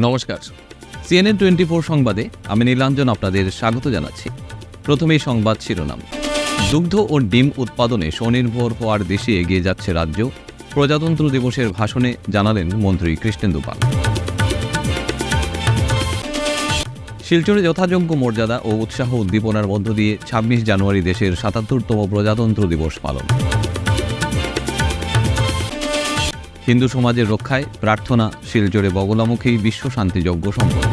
নমস্কার। CNN twenty four সংবাদে আমি নীলাঞ্জন আপনাদের স্বাগত জানাচ্ছি। প্রথমেই সংবাদ শিরোনাম। দুগ্ধ ও ডিম উৎপাদনে স্বনির্ভর হওয়ার দেশে এগিয়ে যাচ্ছে রাজ্য। প্রজাতন্ত্র দিবসের ভাষণে জানালেন মন্ত্রী কৃষ্ণেন্দু পাল। শিলচরে যথাযোগ্য মর্যাদা ও উৎসাহ উদ্দীপনার মধ্য দিয়ে ছাব্বিশ জানুয়ারি দেশের সাতাত্তরতম প্রজাতন্ত্র দিবস পালন। হিন্দু সমাজের রক্ষায় প্রার্থনা শিলচরে বগলামুখী বিশ্ব শান্তিযজ্ঞ সম্পন্ন।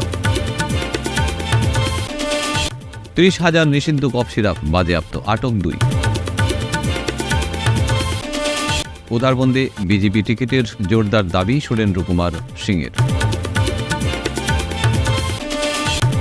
ত্রিশ হাজার নিষিদ্ধ কফ সিরাপ বাজেয়াপ্ত, আটক দুই। উদারবন্দে বিজেপি টিকিটের জোরদার দাবি সুরেন্দ্র কুমার সিংয়ের।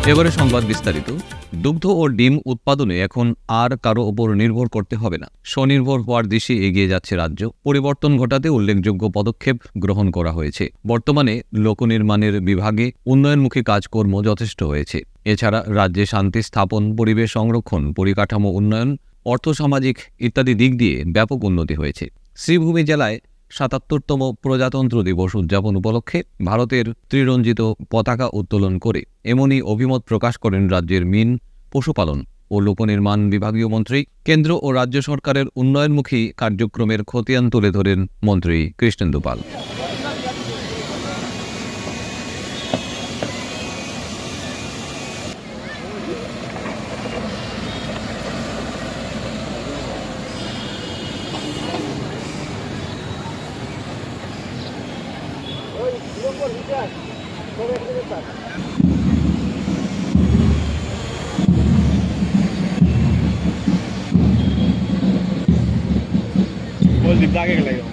এবারে সংবাদ বিস্তারিত। দুগ্ধ ও ডিম উৎপাদনে এখন আর কারও ওপর নির্ভর করতে হবে না। স্বনির্ভর হওয়ার দিশে এগিয়ে যাচ্ছে রাজ্য। পরিবর্তন ঘটাতে উল্লেখযোগ্য পদক্ষেপ গ্রহণ করা হয়েছে। বর্তমানে লোকনির্মাণের বিভাগে উন্নয়নমুখী কাজকর্ম যথেষ্ট হয়েছে। এছাড়া রাজ্যে শান্তি স্থাপন, পরিবেশ সংরক্ষণ, পরিকাঠামো উন্নয়ন অর্থসামাজিক ইত্যাদি দিক দিয়ে ব্যাপক উন্নতি হয়েছে। শ্রীভূমি জেলায় সাতাত্তরতম প্রজাতন্ত্র দিবস উদযাপন উপলক্ষে ভারতের ত্রিরঞ্জিত পতাকা উত্তোলন করে এমনই অভিমত প্রকাশ করেন রাজ্যের মিন পশুপালন ও লোকনির্মাণ বিভাগীয় মন্ত্রী, কেন্দ্র ও রাজ্য সরকারের উন্নয়নমুখী কার্যক্রমের খতিয়ান তুলে ধরেন মন্ত্রী কৃষ্ণেন্দু পাল। बोल दिखा के लगेगा।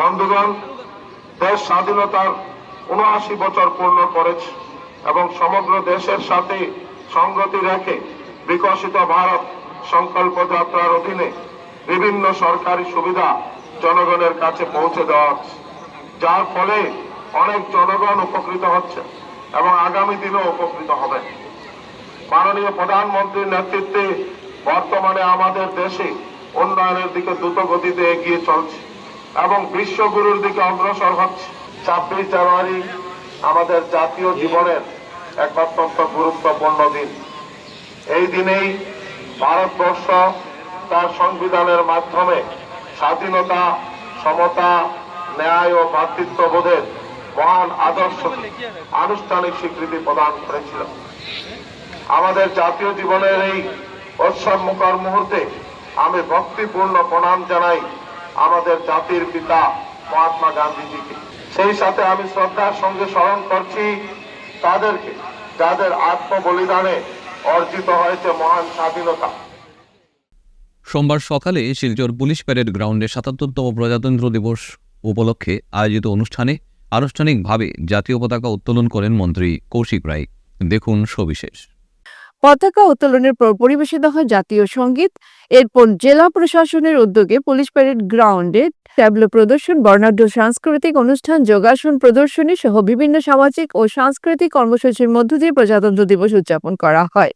বন্ধুগণ, দেশ স্বাধীনতার উনআশি বছর পূর্ণ করেছে এবং সমগ্র দেশের সাথে সঙ্গতি রেখে বিকশিত ভারত সংকল্প যাত্রার অধীনে বিভিন্ন সরকারি সুবিধা জনগণের কাছে পৌঁছে দেওয়া হচ্ছে। যার ফলে অনেক জনগণ উপকৃত হচ্ছে এবং আগামী দিনেও উপকৃত হবে। মাননীয় প্রধানমন্ত্রীর নেতৃত্বে বর্তমানে আমাদের দেশে উন্নয়নের দিকে দ্রুত গতিতে এগিয়ে চলছে এবং বিশ্বগুরুর দিকে অগ্রসর হচ্ছে। ছাব্বিশ জানুয়ারি আমাদের জাতীয় জীবনের এক অত্যন্ত গুরুত্বপূর্ণ দিন। এই দিনেই ভারতবর্ষ তার সংবিধানের মাধ্যমে স্বাধীনতা, সমতা, ন্যায় ও ভ্রাতৃত্ববোধের মহান আদর্শ আনুষ্ঠানিক স্বীকৃতি প্রদান করেছিল। আমাদের জাতীয় জীবনের এই উৎসবমুখর মুহূর্তে আমি ভক্তিপূর্ণ প্রণাম জানাই আমাদের জাতির পিতা মহাত্মা গান্ধীজিকে। সেই সাথে আমি শ্রদ্ধার সঙ্গে স্মরণ করছি তাদেরকে, যাদের আত্মবলিদানে অর্জিত হয়েছে মহান স্বাধীনতা। সোমবার সকালে শিলচর পুলিশ প্যারেড গ্রাউন্ডে সাতাত্তরতম প্রজাতন্ত্র দিবস উপলক্ষে আয়োজিত অনুষ্ঠানে আনুষ্ঠানিকভাবে জাতীয় পতাকা উত্তোলন করেন মন্ত্রী কৌশিক রায়। দেখুন সবিশেষ। পতাকা উত্তোলনের পর পরিবেশিত হয় জাতীয় সংগীত। এরপর জেলা প্রশাসনের উদ্যোগে পুলিশ প্যারেড গ্রাউন্ডে ট্যাবলো প্রদর্শন, বর্ণাঢ্য সাংস্কৃতিক অনুষ্ঠান, যোগাসন প্রদর্শনী সহ বিভিন্ন সামাজিক ও সাংস্কৃতিক কর্মসূচির মধ্য দিয়ে প্রজাতন্ত্র দিবস উদযাপন করা হয়।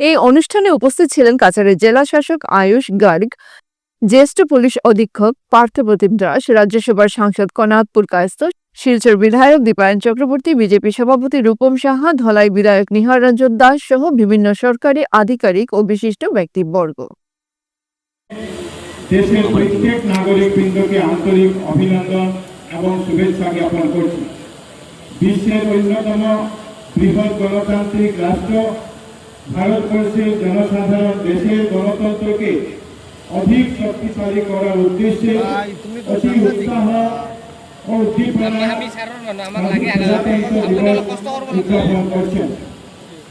এই অনুষ্ঠানে উপস্থিত ছিলেন কাছাড়ের জেলা শাসক আয়ুষ গার্গ, জ্যেষ্ঠ পুলিশ অধীক্ষক পার্থপ্রতিম দাস, রাজ্যসভার সাংসদ কনাথপুর কায়স্ত শিলচর বিধায়ক দীপায়ন চক্রবর্তী বিজেপি সভাপতি রূপম সাহা ধলাই বিধায়ক নিহার রঞ্জন দাস সহ বিভিন্ন সরকারি আধিকারিক ও বিশিষ্ট ব্যক্তিবর্গ। দেশের প্রত্যেক নাগরিক বৃন্দকে আন্তরিক অভিনন্দন এবং শুভেচ্ছা জ্ঞাপন করছি। বিশ্বের অন্যতম বৃহৎ গণতান্ত্রিক রাষ্ট্র ভারতবর্ষের জনসাধারণ দেশের গণতন্ত্রকে অধিক শক্তিশালী করার উদ্দেশ্যে অতি উৎসাহ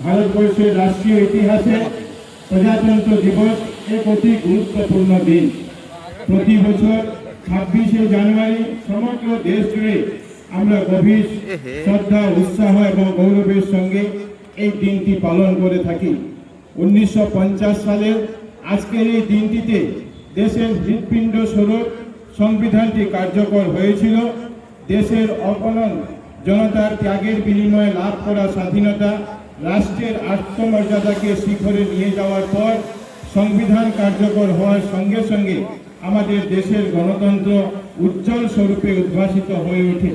ভারতবর্ষের রাষ্ট্রীয় ইতিহাসে প্রজাতন্ত্র দিবস এক অতি গুরুত্বপূর্ণ দিন। প্রতি বছর ছাব্বিশে জানুয়ারি সমগ্র দেশ জুড়ে আমরা গভীর শ্রদ্ধা উৎসাহ এবং গৌরবের সঙ্গে এই দিনটি পালন করে থাকি। উনিশশো সালের আজকের এই দিনটিতে দেশের হৃৎপিণ্ড স্বরূপ সংবিধানটি কার্যকর হয়েছিল। দেশের অপনন জনতার ত্যাগের বিনিময়ে লাভ করা স্বাধীনতা, রাষ্ট্রের আত্মমর্যাদাকে শিখরে নিয়ে যাওয়ার পর সংবিধান কার্যকর হওয়ার সঙ্গে সঙ্গে আমাদের দেশের গণতন্ত্র উজ্জ্বল স্বরূপে উদ্ভাসিত হয়ে ওঠে।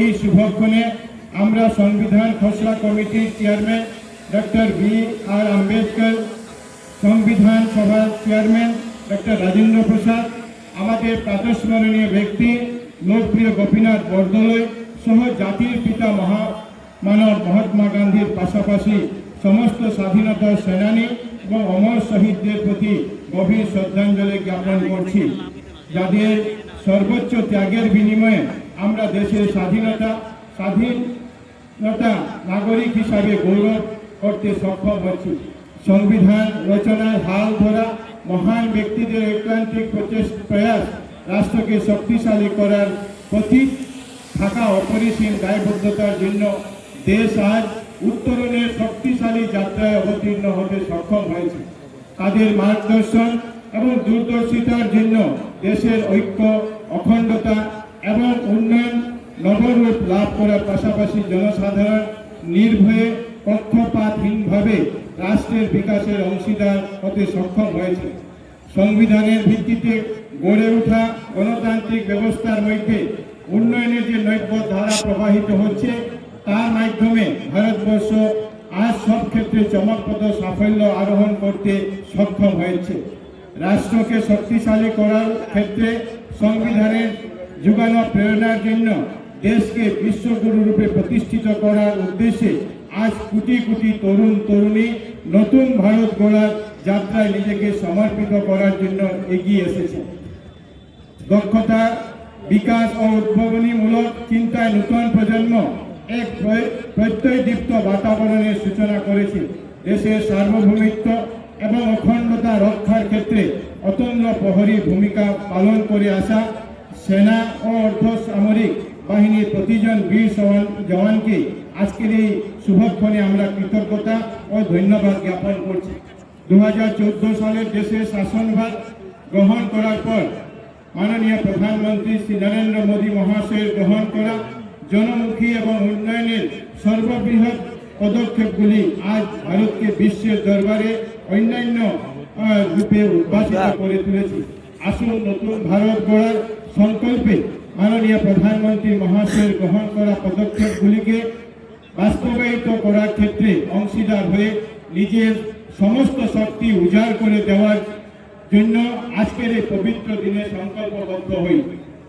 এই শুভক্ষণে আমরা সংবিধান খসড়া কমিটির chairman doctor B R Ambedkar, সংবিধান সভার চেয়ারম্যান ডক্টর রাজেন্দ্র প্রসাদ আমাদের প্রাতস্মরণীয় ব্যক্তি, লোকপ্রিয় গোপীনাথ বরদলৈ সহ জাতির পিতা মহা মানব মহাত্মা গান্ধীর পাশাপাশি সমস্ত স্বাধীনতা সেনানী এবং অমর শহীদদের প্রতি গভীর শ্রদ্ধাঞ্জলি জ্ঞাপন করছি। যাদের সর্বোচ্চ ত্যাগের বিনিময়ে আমরা দেশের স্বাধীনতা স্বাধীনতা নাগরিক হিসাবে গৌরব করতে সক্ষম হচ্ছি। সংবিধান রচনায় হাল ধরা মহান ব্যক্তিদের প্রচেষ্টা প্রয়াস রাষ্ট্রকে শক্তিশালী করার প্রতি থাকা অপরিসীম দায়বদ্ধতার জন্য দেশ আজ উত্তরণের শক্তিশালী যাত্রায় অবতীর্ণ হতে সক্ষম হয়েছে। তাদের মার্গদর্শন এবং দূরদর্শিতার জন্য দেশের ঐক্য, অখণ্ডতা এবং উন্নয়ন নবরূপ লাভ করার পাশাপাশি জনসাধারণ নির্ভয়ে, পক্ষপাতহীনভাবে রাষ্ট্রের বিকাশের অংশীদার হতে সক্ষম হয়েছে। সংবিধানের ভিত্তিতে গড়ে ওঠা গণতান্ত্রিক ব্যবস্থার মধ্যে উন্নয়নের যে নৈক্য ধারা প্রবাহিত হচ্ছে, তার মাধ্যমে ভারতবর্ষ আজ সব ক্ষেত্রে চমকপ্রদ সাফল্য আরোহণ করতে সক্ষম হয়েছে। রাষ্ট্রকে শক্তিশালী করার ক্ষেত্রে সংবিধানের যুগানো প্রেরণার জন্য দেশকে বিশ্বগুরু রূপে প্রতিষ্ঠিত করার উদ্দেশ্যে আজ কোটি কোটি তরুণ, তরুণী নতুন ভারত গড়ার যাত্রায় নিজেকে সমর্পিত করার জন্য এগিয়ে এসেছে। দক্ষতা, বিকাশ ও উদ্ভাবনীমূলক চিন্তায় নতুন প্রজন্ম এক প্র- প্রত্যয়দীপ্ত বাতাবরণের সূচনা করেছে। দেশের সার্বভৌমিত্ব এবং অখণ্ডতা রক্ষার ক্ষেত্রে অতন্দ্র প্রহরী ভূমিকা পালন করে আসা সেনা ও অর্ধ সামরিক বাহিনীর প্রতিজন বীর সওয়ান- জওয়ানকে আজকের এই শুভক্ষণে আমরা কৃতজ্ঞতা ও ধন্যবাদ জ্ঞাপন করছি। দু সালের দেশের শাসনভার গ্রহণ করার পর মাননীয় প্রধানমন্ত্রী শ্রী নরেন্দ্র মোদী মহাশয়ের গ্রহণ করা জনমুখী এবং উন্নয়নের সর্ববৃহৎ পদক্ষেপগুলি আজ ভারতকে বিশ্বের দরবারে অন্যান্য রূপে উদ্ভাসিত করে তুলেছে। আসুন নতুন ভারত গড়ার সংকল্পে মাননীয় প্রধানমন্ত্রী মহাশয়ের গ্রহণ করা পদক্ষেপগুলিকে বাস্তবায়িত করার ক্ষেত্রে অংশীদার হয়ে নিজের সমস্ত শক্তি উজাড় করে দেওয়ার জন্য আজকের এই পবিত্র দিনে সংকল্পবদ্ধ হই।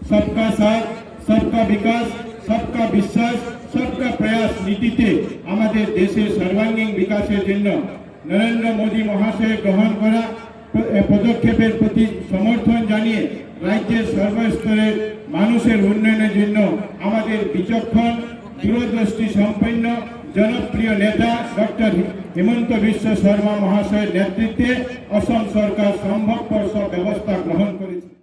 সবকা সাথ, সবকা বিকাশ, সবকা বিশ্বাস, সবকা প্রয়াস নীতিতে আমাদের দেশের সর্বাঙ্গীন বিকাশের জন্য নরেন্দ্র মোদী মহাশয় গ্রহণ করা পদক্ষেপের প্রতি সমর্থন জানিয়ে রাজ্যের সর্বস্তরের মানুষের উন্নয়নের জন্য আমাদের বিচক্ষণ, দূরদৃষ্টি সম্পন্ন, জনপ্রিয় নেতা ডক্টর হিমন্ত বিশ্ব শর্মা মহাশয়ের নেতৃত্বে অসম সরকার সম্ভবপর সব ব্যবস্থা গ্রহণ করেছে।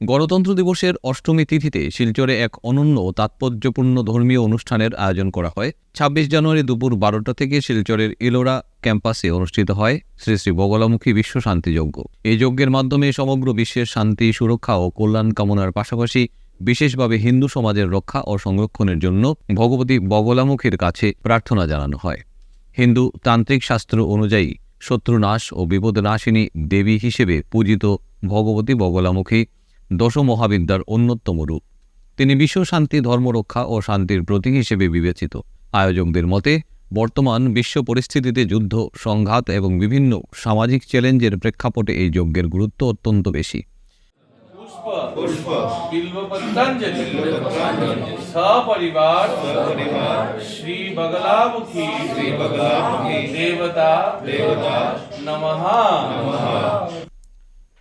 গণতন্ত্র দিবসের অষ্টমী তিথিতে শিলচরে এক অনন্য তাৎপর্যপূর্ণ ধর্মীয় অনুষ্ঠানের আয়োজন করা হয়। ছাব্বিশ জানুয়ারি দুপুর বারোটা থেকে শিলচরের ইলোরা ক্যাম্পাসে অনুষ্ঠিত হয় শ্রী শ্রী বগলামুখী বিশ্ব শান্তি যজ্ঞ। এই যজ্ঞের মাধ্যমে সমগ্র বিশ্বের শান্তি, সুরক্ষা ও কল্যাণ কামনার পাশাপাশি বিশেষভাবে হিন্দু সমাজের রক্ষা ও সংরক্ষণের জন্য ভগবতী বগলামুখীর কাছে প্রার্থনা জানানো হয়। হিন্দু তান্ত্রিক শাস্ত্র অনুযায়ী শত্রুনাশ ও বিপদনাশিনী দেবী হিসেবে পূজিত ভগবতী বগলামুখী দশ মহাবিদ্যার অন্যতম রূপ তিনি বিশ্বশান্তি ধর্মরক্ষা ও শান্তির প্রতীক হিসেবে বিবেচিত আয়োজকদের মতে বর্তমান বিশ্ব পরিস্থিতিতে যুদ্ধ সংঘাত এবং বিভিন্ন সামাজিক চ্যালেঞ্জের প্রেক্ষাপটে এই যজ্ঞের গুরুত্ব অত্যন্ত বেশি সপরিবার শ্রী বগলামুখী দেবতা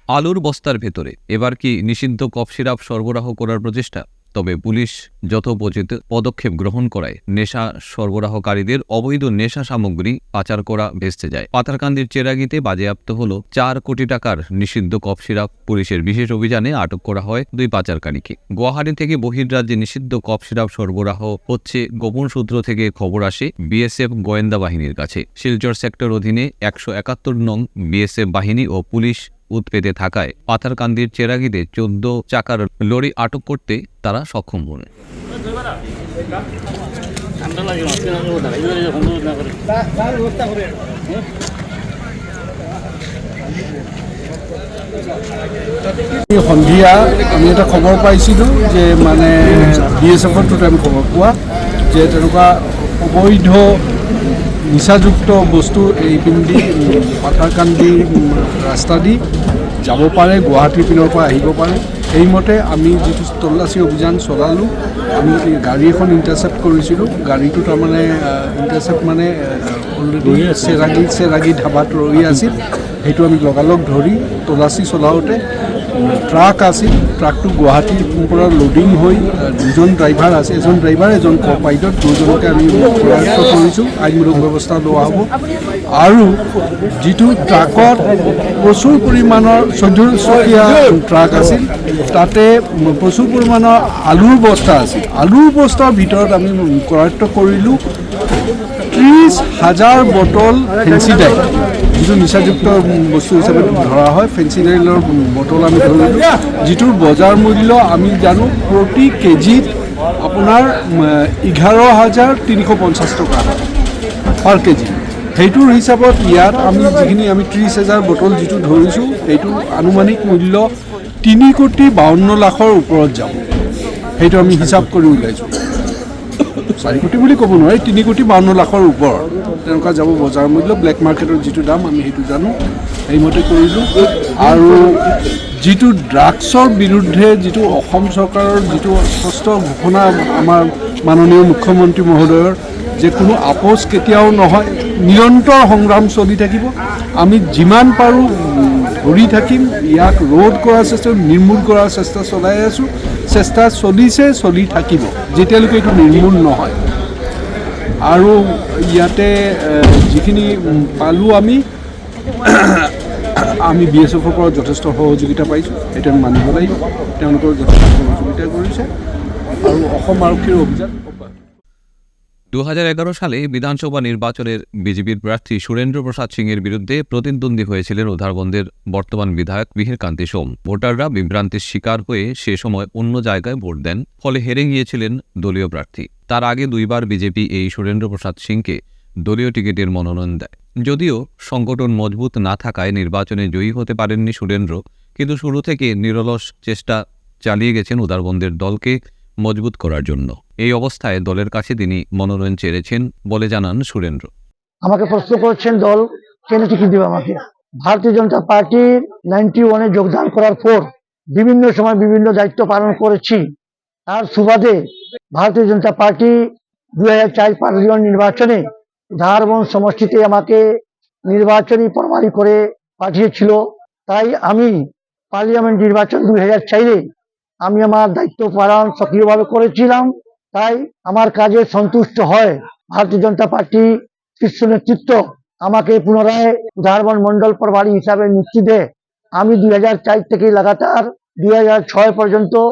আলুর বস্তার ভেতরে। এবার কি নিষিদ্ধ কফ সিরাপ সরবরাহ করার প্রচেষ্টা? তবে পুলিশ যথোপচিত পদক্ষেপ গ্রহণ করায় নেশা সরবরাহকারীদের অবৈধ নেশা সামগ্রী পাচার করা ভেস্তে যায়। পাথারকান্দির চেরাগিতে বাজেয়াপ্ত হল চার কোটি টাকার নিষিদ্ধ কফ সিরাপ। পুলিশের বিশেষ অভিযানে আটক করা হয় দুই পাচারকারীকে। গুয়াহাটি থেকে বহির্রাজ্যে নিষিদ্ধ কফ সিরাপ সরবরাহ হচ্ছে গোপন সূত্র থেকে খবর আসে বিএসএফ গোয়েন্দা বাহিনীর কাছে। শিলচর সেক্টর অধীনে একশো একাত্তর নং বিএসএফ বাহিনী ও পুলিশ উৎপেতে থাকায় পাথারকান্দির চেরাগিতে চোদ্দ চাকার লরি আটক করতে তারা সক্ষম হন সন্ধিয়া, আমি এটা খবৰ পাইছিলোঁ যে মানে বি এছ এফৰ টোটেম খবৰ পোৱা, যে তেনেকুৱা অবৈধ নিচাযুক্ত বস্তু এই পিন্ধি পাথাৰকান্দি উম, ৰাস্তা দি যাব পাৰে গুৱাহাটীৰ পিনৰ পৰা আহিব পাৰে। সেইমতে আমি যিটো তল্লাচী অভিযান চলালোঁ আমি গাড়ী এখন ইণ্টাৰচেপ্ট কৰিছিলোঁ। গাড়ীটো তাৰমানে ইণ্টাৰচেপ্ট মানে অলৰেডি চেৰাগী চেৰাগী ধাবাত ৰৈ আছিল। সেইটো আমি লগালগ ধৰি তলাচী চলাওঁতে ট্ৰাক আছিল ট্ৰাকটো গুৱাহাটীৰ পৰা লোডিং হৈ দুজন ড্ৰাইভাৰ আছে। এজন ড্ৰাইভাৰ এজন ক পাইলট দুজনকে আমি কৰায়ত্ব কৰিছোঁ আইনমূলক ব্যৱস্থা লোৱা হ'ব। আৰু যিটো ট্ৰাকত প্ৰচুৰ পৰিমাণৰ চৈধ্য চকীয়া ট্ৰাক আছিল, তাতে প্ৰচুৰ পৰিমাণৰ আলুৰ বস্তা আছিল। আলুৰ বস্তাৰ ভিতৰত আমি কৰায়ত্ব কৰিলোঁ ত্ৰিছ হাজাৰ বটল ফেঞ্চিডাইল যিটো নিচাযুক্ত বস্তু হিচাপে ধৰা হয় ফেঞ্চিডাইলৰ বটল আমি ধৰিলোঁ যিটোৰ বজাৰ মূল্য আমি জানো প্ৰতি কেজিত আপোনাৰ এঘাৰ হাজাৰ তিনিশ পঞ্চাছ টকা। পাৰ কেজি। সেইটোৰ হিচাপত ইয়াত আমি যিখিনি আমি ত্ৰিছ হাজাৰ বটল যিটো ধৰিছোঁ, সেইটো আনুমানিক মূল্য তিনি কোটি বাৱন্ন লাখৰ ওপৰত যাব। সেইটো আমি হিচাপ কৰি ওলাইছোঁ চাৰি কোটি বুলি ক'ব নোৱাৰি, তিনি কোটি বাৱন্ন লাখৰ ওপৰত। তেনেকুৱা যাব বজাৰ মূল্য ব্লেক মাৰ্কেটৰ যিটো দাম, আমি সেইটো জানো। সেইমতে কৰিলোঁ। আৰু যিটো ড্ৰাগছৰ বিৰুদ্ধে যিটো অসম চৰকাৰৰ যিটো স্পষ্ট ঘোষণা আমাৰ মাননীয় মুখ্যমন্ত্ৰী মহোদয়ৰ, যে কোনো আপোচ কেতিয়াও নহয়, নিৰন্তৰ সংগ্ৰাম চলি থাকিব। আমি যিমান পাৰোঁ ধৰি থাকিম, ইয়াক ৰোধ কৰাৰ চেষ্টা, নিৰ্মূল কৰাৰ চেষ্টা চলাই আছোঁ। চেষ্টা চলিছে, চলি থাকিব। যেতিয়ালৈকে এইটো নিৰ্মূল নহয়। আৰু ইয়াতে যিখিনি পালোঁ আমি আমি বি এছ এফৰ পৰা যথেষ্ট সহযোগিতা পাইছোঁ, সেইটো আমি মানিব লাগিব। তেওঁলোকৰ যথেষ্ট সহযোগিতা কৰিছে। আৰু অসম আৰক্ষীৰ অভিযান দু হাজার এগারো সালে বিধানসভা নির্বাচনের বিজেপির প্রার্থী সুরেন্দ্র প্রসাদ সিংয়ের বিরুদ্ধে প্রতিদ্বন্দ্বী হয়েছিলেন উধারবন্দের বর্তমান বিধায়ক মিহির কান্তি সোম। ভোটাররা বিভ্রান্তির শিকার হয়ে সে সময় অন্য জায়গায় ভোট দেন, ফলে হেরে গিয়েছিলেন দলীয় প্রার্থী। তার আগে দুইবার বিজেপি এই সুরেন্দ্র প্রসাদ সিংকে দলীয় টিকিটের মনোনয়ন দেয়। যদিও সংগঠন মজবুত না থাকায় নির্বাচনে জয়ী হতে পারেননি সুরেন্দ্র, কিন্তু শুরু থেকে নিরলস চেষ্টা চালিয়ে গেছেন উদারবন্দের দলকে মজবুত করার জন্য। এই অবস্থায় দলের কাছে তিনি মনোনয়ন চেয়েছেন বলে জানান সুরেন্দ্র। আমাকে প্রশ্ন করছেন দল, কেন টিকিট দেবে আমাকে? ভারতীয় জনতা পার্টি নাইনটি ওয়ানে যোগদান করার পর বিভিন্ন সময় বিভিন্ন দায়িত্ব পালন করেছি। তার সুবাদে ভারতীয় জনতা পার্টি দুই হাজার চার পার্লামেন্ট নির্বাচনে ধারবন সমষ্টিতে আমাকে নির্বাচনী প্রমাণী করে পাঠিয়েছিল। তাই আমি পার্লামেন্ট নির্বাচন দুই হাজার চারে আমি আমার দায়িত্ব পালন সক্রিয়ভাবে করেছিলাম। তাই আমার কাজে সন্তুষ্ট হয়। ভারতীয় জনতা পার্টি শীর্ষ নেতৃত্ব আমাকে পুনরায় ধারবন মন্ডল প্রভারী হিসাবে নিযুক্তি দেয়। আমি দুই হাজার চার থেকে লাগাতার দুই হাজার ছয় পর্যন্ত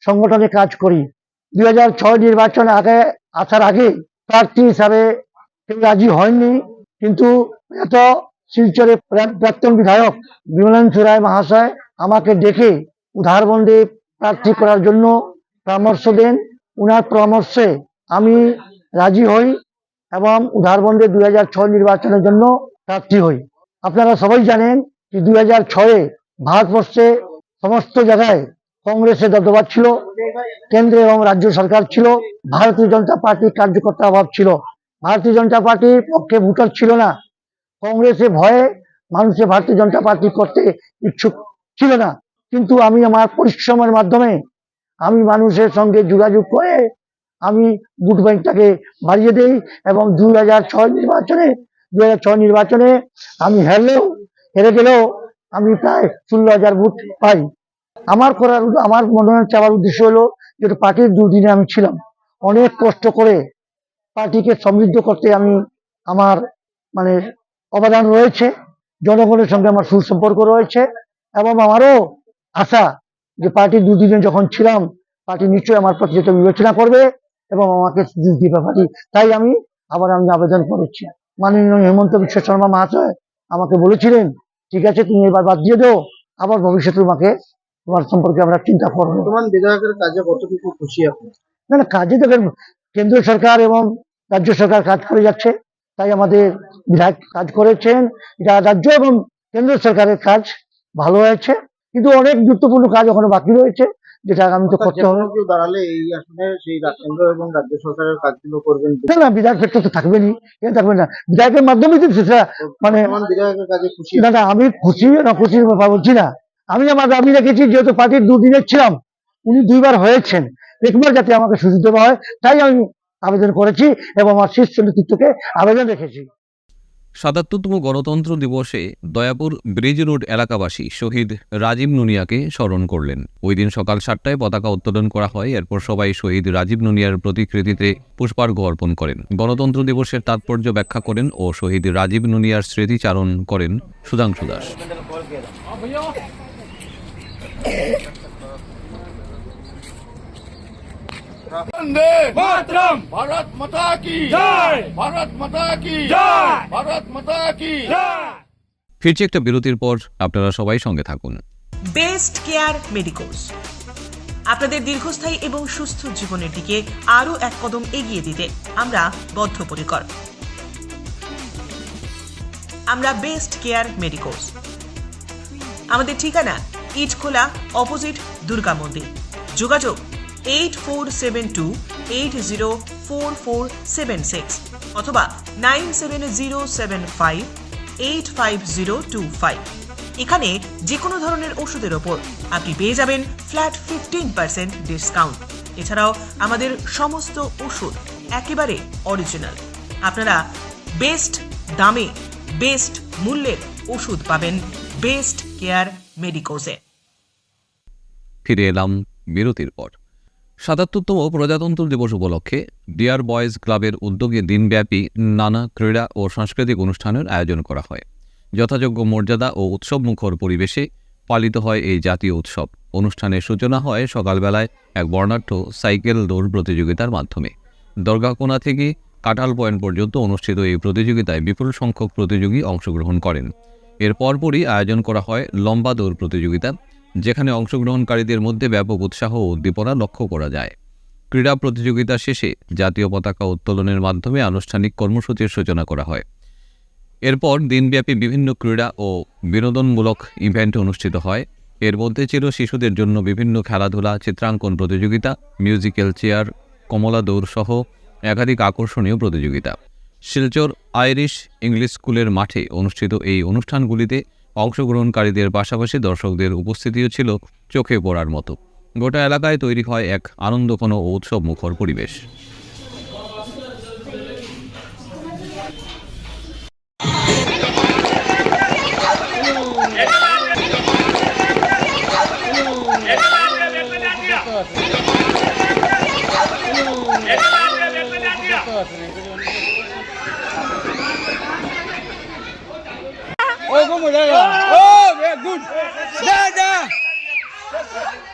সংগঠনে কাজ করি। দুই হাজার ছয় নির্বাচন আগে আসার আগে প্রার্থী হিসাবে কেউ রাজি হয়নি। কিন্তু এত শিলচরে প্রা- প্রাক্তন বিধায়ক বিমলেন্দু রায় মহাশয় আমাকে ডেকে উধারবন্দে প্রার্থী করার জন্য পরামর্শ দেন। উনার পরামর্শে আমি রাজি হই এবং উধারবন্দে দুই হাজার ছয় নির্বাচনের জন্য প্রার্থী হই। আপনারা সবাই জানেন যে দুই হাজার ছয়ে ভারতবর্ষে সমস্ত জায়গায় কংগ্রেসের দবদবা ছিল, কেন্দ্র এবং রাজ্য সরকার ছিল, ভারতীয় জনতা পার্টির কার্যকর্তার অভাব ছিল। ভারতীয় জনতা পার্টির পক্ষে ভোটার ছিল না। কংগ্রেসে ভয়ে মানুষে ভারতীয় জনতা পার্টি করতে ইচ্ছুক ছিল না। কিন্তু আমি আমার পরিশ্রমের মাধ্যমে আমি মানুষের সঙ্গে যোগাযোগ করে আমি ভোট ব্যাংকটাকে বাড়িয়ে দেই এবং দুই হাজার ছয় নির্বাচনে, দুই হাজার ছয় নির্বাচনে আমি হেরলেও, হেরে গেলেও আমি প্রায় ষোলো হাজার ভোট পাই। আমার করার আমার মনোনয়ন চাওয়ার উদ্দেশ্য হলো যেটা পার্টির দুদিনে আমি ছিলাম। অনেক কষ্ট করে পার্টিকে সমৃদ্ধ করতে আমি আমার মানে অবদান রয়েছে, জনগণের সঙ্গে আমার সুসম্পর্ক রয়েছে এবং আমারও আশা যে পার্টির দুদিনে যখন ছিলাম পার্টি নিশ্চয়ই আমার প্রতি বিবেচনা করবে এবং আমাকে সুযোগ দিবে পার্টি তাই আমি আবার আমি আবেদন করেছি। মাননীয় হেমন্ত বিশ্ব শর্মা মহাশয় আমাকে বলেছিলেন ঠিক আছে তুমি এবার বাদ দিয়ে দাও আবার ভবিষ্যতে তোমাকে তোমার সম্পর্কে আমরা চিন্তা করব। বর্তমান বিধায়কের কাজে কতটুকু খুশি আপনি? না না কাজে তো কেন- কেন্দ্র সরকার এবং রাজ্য সরকার কাজ করে যাচ্ছে তাই আমাদের বিধায়ক কাজ করেছেন এটা রাজ্য এবং কেন্দ্র সরকারের কাজ ভালো হয়েছে। কিন্তু অনেক গুরুত্বপূর্ণ কাজ এখনও বাকি রয়েছে যেটা আগামী তো করতে হবে। দাঁড়ালে এই আসনে সেই কেন্দ্র এবং রাজ্য সরকারের কাজগুলো করবেন। না না বিধায়ক ক্ষেত্রে তো থাকবেনি কেন থাকবে না? বিধায়কের মাধ্যমে তো সেটা মানে না না আমি খুশি না খুশির ব্যাপার বলছি না। আমি আমার দাবি রেখেছি যেহেতু পার্টির দুদিনের ছিলাম উনি দুইবার হয়েছেন। একবার যাতে আমাকে সুযোগ দেওয়া হয় তাই আমি আবেদন করেছি এবং আমার শীর্ষ নেতৃত্বকে আবেদন রেখেছি। সাতাত্তরতম গণতন্ত্র দিবসে দয়াপুর ব্রিজ রোড এলাকাবাসী শহীদ রাজীব নুনিয়াকে স্মরণ করলেন। ওই দিন সকাল সাতটায় পতাকা উত্তোলন করা হয়, এরপর সবাই শহীদ রাজীব নুনিয়ার প্রতিকৃতিতে পুষ্পার্ঘ অর্পণ করেন। গণতন্ত্র দিবসের তাৎপর্য ব্যাখ্যা করেন ও শহীদ রাজীব নুনিয়ার স্মৃতিচারণ করেন সুধাংশু দাস। ফিরছি একটা বিরতির পর আপনারা সবাই সঙ্গে থাকুন। বেস্ট কেয়ার মেডিকোস আপনাদের দীর্ঘস্থায়ী এবং সুস্থ জীবনের দিকে আরও এক কদম এগিয়ে দিতে আমরা বদ্ধপরিকর। আমরা বেস্ট কেয়ার মেডিকোস আমাদের ঠিকানা ইটখোলা অপোজিট দুর্গা মন্দির। যোগাযোগ eight four seven two eight zero four four seven six অথবা nine seven zero seven five eight five zero two five এখানে যে কোনো ধরনের ওষুধের ওপর আপনি পেয়ে যাবেন ফ্ল্যাট ফিফটিন পার্সেন্ট ডিসকাউন্ট এছাড়াও আমাদের সমস্ত ওষুধ একেবারে অরিজিনাল আপনারা বেস্ট দামে বেস্ট মূল্যের ওষুধ পাবেন বেস্ট কেয়ার মেডিকোজে ফিরে এলাম বিরতির পর। সাতাত্তরতম প্রজাতন্ত্র দিবস উপলক্ষে ডিয়ার বয়েজ ক্লাবের উদ্যোগে দিনব্যাপী নানা ক্রীড়া ও সাংস্কৃতিক অনুষ্ঠানের আয়োজন করা হয়। যথাযোগ্য মর্যাদা ও উৎসবমুখর পরিবেশে পালিত হয় এই জাতীয় উৎসব। অনুষ্ঠানের সূচনা হয় সকালবেলায় এক বর্ণাঢ্য সাইকেল দৌড় প্রতিযোগিতার মাধ্যমে। দরগাকোনা থেকে কাঁঠাল পয়েন্ট পর্যন্ত অনুষ্ঠিত এই প্রতিযোগিতায় বিপুল সংখ্যক প্রতিযোগী অংশগ্রহণ করেন। এর পরপরই আয়োজন করা হয় লম্বা দৌড় প্রতিযোগিতা যেখানে অংশগ্রহণকারীদের মধ্যে ব্যাপক উৎসাহ ও উদ্দীপনা লক্ষ্য করা যায়। ক্রীড়া প্রতিযোগিতা শেষে জাতীয় পতাকা উত্তোলনের মাধ্যমে আনুষ্ঠানিক কর্মসূচির সূচনা করা হয়। এরপর দিনব্যাপী বিভিন্ন ক্রীড়া ও বিনোদনমূলক ইভেন্ট অনুষ্ঠিত হয়। এর মধ্যে ছিল শিশুদের জন্য বিভিন্ন খেলাধুলা, চিত্রাঙ্কন প্রতিযোগিতা, মিউজিক্যাল চেয়ার, কমলা দৌড় সহ একাধিক আকর্ষণীয় প্রতিযোগিতা। শিলচর আইরিশ ইংলিশ স্কুলের মাঠে অনুষ্ঠিত এই অনুষ্ঠানগুলিতে অংশগ্রহণকারীদের পাশাপাশি দর্শকদের উপস্থিতিও ছিল চোখে পড়ার মতো। গোটা এলাকায় তৈরি হয় এক আনন্দঘন ও উৎসব মুখর পরিবেশ। Oh, very good. Da, da.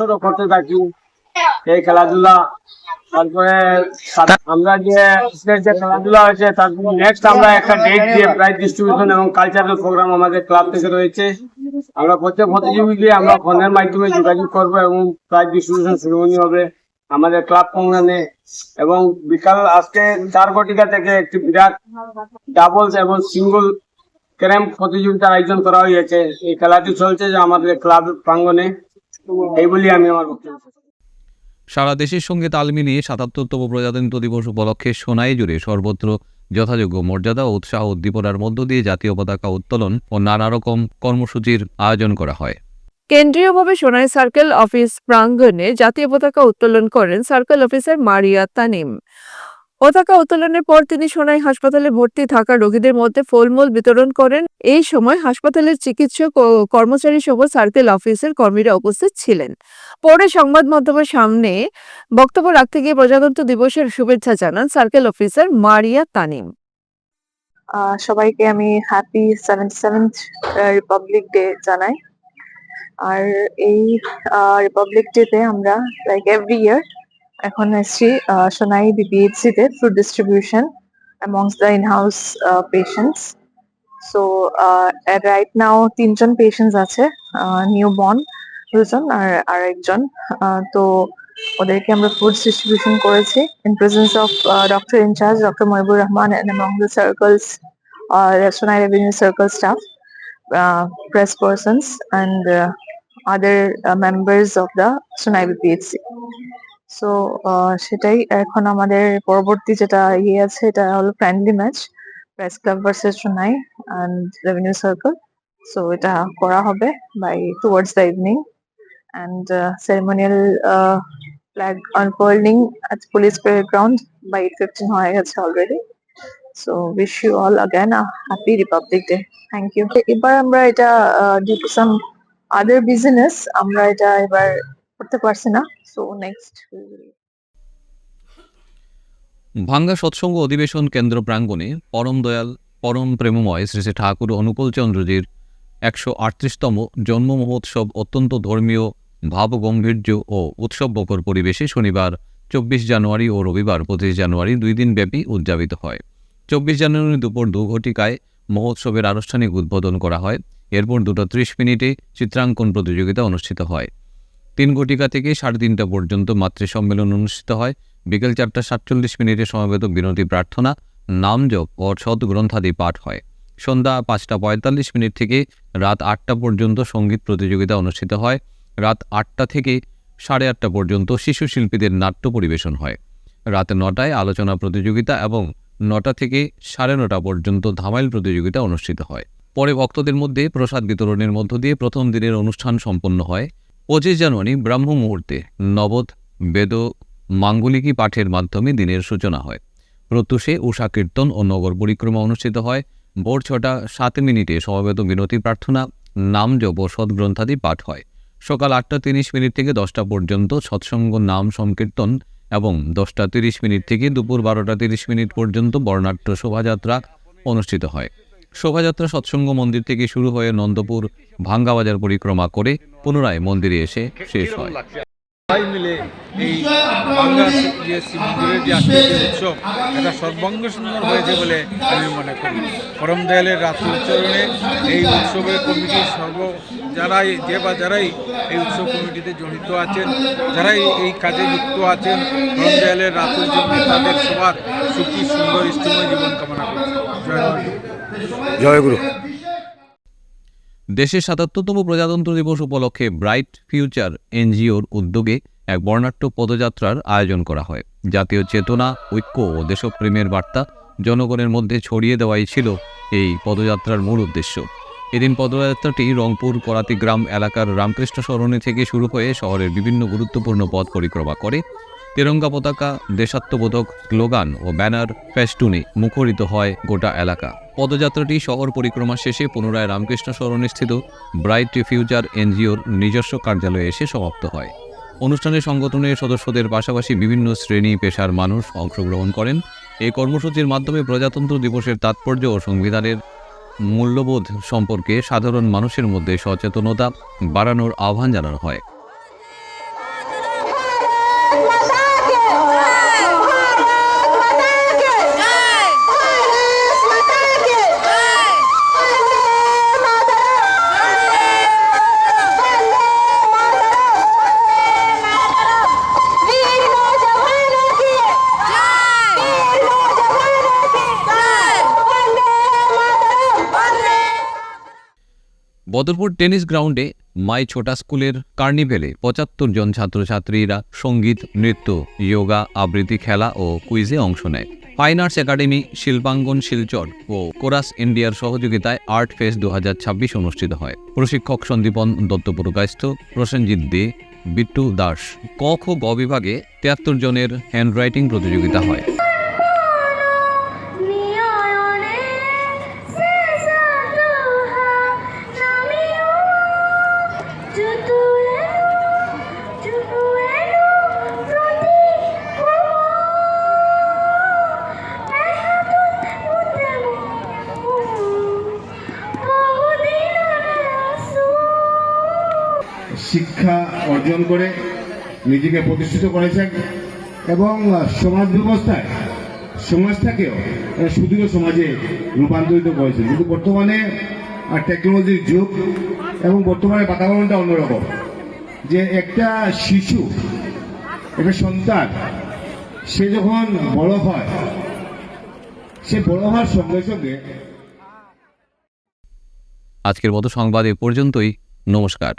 বছরও করতে থাকি। এই খেলাধুলা, তারপরে আমরা যে যে খেলাধুলা হয়েছে, তার নেক্সট আমরা একটা ডেট দিয়ে প্রাইজ ডিস্ট্রিবিউশন এবং কালচারাল প্রোগ্রাম আমাদের ক্লাব থেকে রয়েছে। আমরা প্রত্যেক প্রতিযোগী আমরা ফোনের মাধ্যমে যোগাযোগ করব এবং প্রাইজ ডিস্ট্রিবিউশন সেরেমনি হবে আমাদের ক্লাব প্রাঙ্গনে এবং বিকাল আজকে চার ঘটিকা থেকে একটি বিরাট ডাবলস এবং সিঙ্গল ক্যারাম প্রতিযোগিতার আয়োজন করা হয়েছে। এই খেলাটি চলছে যে আমাদের ক্লাব প্রাঙ্গনে এই বলি আমি আমার বক্তব্য সারা দেশের সঙ্গে তাল মিলিয়ে সাতাত্তরতম প্রজাতন্ত্র দিবস উপলক্ষে সোনাই জুড়ে সর্বত্র যথাযোগ্য মর্যাদা ও উৎসাহ উদ্দীপনার মধ্য দিয়ে জাতীয় পতাকা উত্তোলন ও নানা রকম কর্মসূচির আয়োজন করা হয়। কেন্দ্রীয়ভাবে সোনাই সার্কেল অফিস প্রাঙ্গণে জাতীয় পতাকা উত্তোলন করেন সার্কেল অফিসার মারিয়া তানিম। পতাকা উত্তোলনের পর তিনি সোনাই হাসপাতালে ভর্তি থাকা রোগীদের মধ্যে ফলমূল বিতরণ করেন। এই সময় হাসপাতালের চিকিৎসক ও কর্মচারী সহ সার্কেল অফিসের কর্মীরা উপস্থিত ছিলেন। পরে সংবাদ মাধ্যমের সামনে বক্তব্য রাখতে গিয়ে প্রজাতন্ত্র দিবসের শুভেচ্ছা জানান সার্কেল অফিসার মারিয়া তানিম। সবাইকে আমি happy seventy seventh republic day জানাই। আর এই রিপাবলিক ডেতে আমরা লাইক এভরি ইয়ার এখন আহ, সোনাই বিপিএইচসি তে fruit distribution amongst the in house patients so right now তিনজন পেশেন্টস আছে নিউ বর্ন দুজন আর আর একজন আহ, তো ওদেরকে আমরা ফুড ডিস্ট্রিবিউশন করেছি in presence of doctor incharge doctor Mohibur Rahman and among the circles Sonai Sonai Revenue staff uh, and uh, other uh, members of the Sonai BPHC. So সেটাই এখন আমাদের পরবর্তী যেটা ইয়ে আছে, এটা হলো friendly match press club versus Sonai and revenue circle so এটা করা হবে by towards the evening and ceremonial flag unfolding at ground by eight fifteen হয়ে গেছে already so wish you all again happy republic day thank you এবার আমরা এটা due to some other business আমরা এটা এবার করতে পারছি না সো নেক্সট ভাঙ্গা সৎসঙ্গ অধিবেশন কেন্দ্র প্রাঙ্গণে পরম দয়াল, পরম প্রেমময় শ্রী শ্রী ঠাকুর অনুকূল চন্দ্রজির একশো আটত্রিশতম জন্ম মহোৎসব অত্যন্ত ধর্মীয়, ভাবগম্ভীর্য ও উৎসববকর পরিবেশে শনিবার, চব্বিশ জানুয়ারি ও রবিবার পঁচিশ জানুয়ারি দুই দিন ব্যাপী উদযাপিত হয়। চব্বিশ জানুয়ারি দুপুর দু ঘটিকায় মহোৎসবের আনুষ্ঠানিক উদ্বোধন করা হয়। এরপর দুটো ত্রিশ মিনিটে চিত্রাঙ্কন প্রতিযোগিতা অনুষ্ঠিত হয়। তিন ঘটিকা থেকে সাড়ে তিনটা পর্যন্ত মাতৃ সম্মেলন অনুষ্ঠিত হয়। বিকেল চারটা সাতচল্লিশ মিনিটে সমবেত বিনতি প্রার্থনা নামজপ ও সদ্গ্রন্থাদি পাঠ হয়। সন্ধ্যা পাঁচটা পঁয়তাল্লিশ মিনিট থেকে রাত আটটা পর্যন্ত সংগীত প্রতিযোগিতা অনুষ্ঠিত হয়। রাত আটটা থেকে সাড়ে আটটা পর্যন্ত শিশু শিল্পীদের নাট্য পরিবেশন হয়। রাত নটায় আলোচনা প্রতিযোগিতা এবং নটা থেকে সাড়ে নটা পর্যন্ত ধামাইল প্রতিযোগিতা অনুষ্ঠিত হয়। পরে ভক্তদের মধ্যে প্রসাদ বিতরণের মধ্য দিয়ে প্রথম দিনের অনুষ্ঠান সম্পন্ন হয়। পঁচিশ জানুয়ারি ব্রাহ্ম মুহূর্তে নবদ, বেদ, মাঙ্গলিকী পাঠের মাধ্যমে দিনের সূচনা হয়। প্রত্যুষে উষা কীর্তন ও নগর পরিক্রমা অনুষ্ঠিত হয়। ভোর ছটা, সাত মিনিটে সমবেত বিনতি প্রার্থনা নামজপ ও সদ্গ্রন্থাদি পাঠ হয়। সকাল আটটা তিরিশ মিনিট থেকে দশটা পর্যন্ত সৎসঙ্গ, নাম, সংকীর্তন এবং দশটা তিরিশ মিনিট থেকে দুপুর বারোটা তিরিশ মিনিট পর্যন্ত বর্ণাঢ্য শোভাযাত্রা অনুষ্ঠিত হয়। শোভাযাত্রা সৎসঙ্গ মন্দির থেকে শুরু হয়ে নন্দপুর ভাঙ্গাবাজার পরিক্রমা করে পুনরায় মন্দিরে এসে শেষ হয়। এই মন্দিরের উৎসব, এটা সুন্দর হয়েছে বলে মনে করি। উচ্চারণে এই কমিটির সর্ব, যারাই যে বা যারাই এই উৎসব কমিটিতে জড়িত আছেন, যারাই এই কাজে যুক্ত আছেন, পরম দয়ালের তাদের সবার সুখী, সুন্দর ইষ্টময় জীবন কামনা করছি। জয়। জয়গুরু দেশের সাতাত্তরতম প্রজাতন্ত্র দিবস উপলক্ষে ব্রাইট ফিউচার এনজিওর উদ্যোগে এক বর্ণাঢ্য পদযাত্রার আয়োজন করা হয়। জাতীয় চেতনা, ঐক্য ও দেশপ্রেমের বার্তা জনগণের মধ্যে ছড়িয়ে দেওয়াই ছিল এই পদযাত্রার মূল উদ্দেশ্য। এদিন পদযাত্রাটি রংপুর, করাতি গ্রাম এলাকার রামকৃষ্ণ সরণি থেকে শুরু হয়ে শহরের বিভিন্ন গুরুত্বপূর্ণ পথ পরিক্রমা করে তেরঙ্গা পতাকা, দেশাত্মবোধক স্লোগান ও ব্যানার ফেস্টুনে মুখরিত হয় গোটা এলাকা। পদযাত্রাটি শহর পরিক্রমা শেষে পুনরায় রামকৃষ্ণ সরণে স্থিত ব্রাইট ফিউচার এনজিওর নিজস্ব কার্যালয়ে এসে সমাপ্ত হয়। অনুষ্ঠানে সংগঠনের সদস্যদের পাশাপাশি বিভিন্ন শ্রেণি পেশার মানুষ অংশগ্রহণ করেন। এই কর্মসূচির মাধ্যমে প্রজাতন্ত্র দিবসের তাৎপর্য ও সংবিধানের মূল্যবোধ সম্পর্কে সাধারণ মানুষের মধ্যে সচেতনতা বাড়ানোর আহ্বান জানানো হয়। বদরপুর টেনিস গ্রাউন্ডে মাই ছোটা স্কুলের কার্নিভেলে পঁচাত্তর জন ছাত্রছাত্রীরা সংগীত, নৃত্য, যোগা, আবৃত্তি, খেলা ও কুইজে অংশ নেয়। Fine arts academy, Shilpangan, Silchar ও কোরাস ইন্ডিয়ার সহযোগিতায় আর্ট ফেস্ট দু হাজার ছাব্বিশ অনুষ্ঠিত হয়। প্রশিক্ষক সন্দীপন দত্ত পুরকায়স্থ প্রসেনজিৎ দে, বিট্টু দাস। ক খ গ বিভাগে তিয়াত্তর জনের হ্যান্ডরাইটিং প্রতিযোগিতা হয়। শিক্ষা অর্জন করে নিজেকে প্রতিষ্ঠিত করেছেন এবং সমাজ ব্যবস্থায় সমাজটাকেও সুদৃঢ় সমাজে রূপান্তরিত করেছেন। কিন্তু বর্তমানে টেকনোলজির যুগ এবং বর্তমানে বাতাবরণটা অন্যরকম। যে একটা শিশু, একটা সন্তান, সে যখন বড় হয়, সে বড় হওয়ার সঙ্গে সঙ্গে আজকের মতো সংবাদ এ পর্যন্তই। নমস্কার।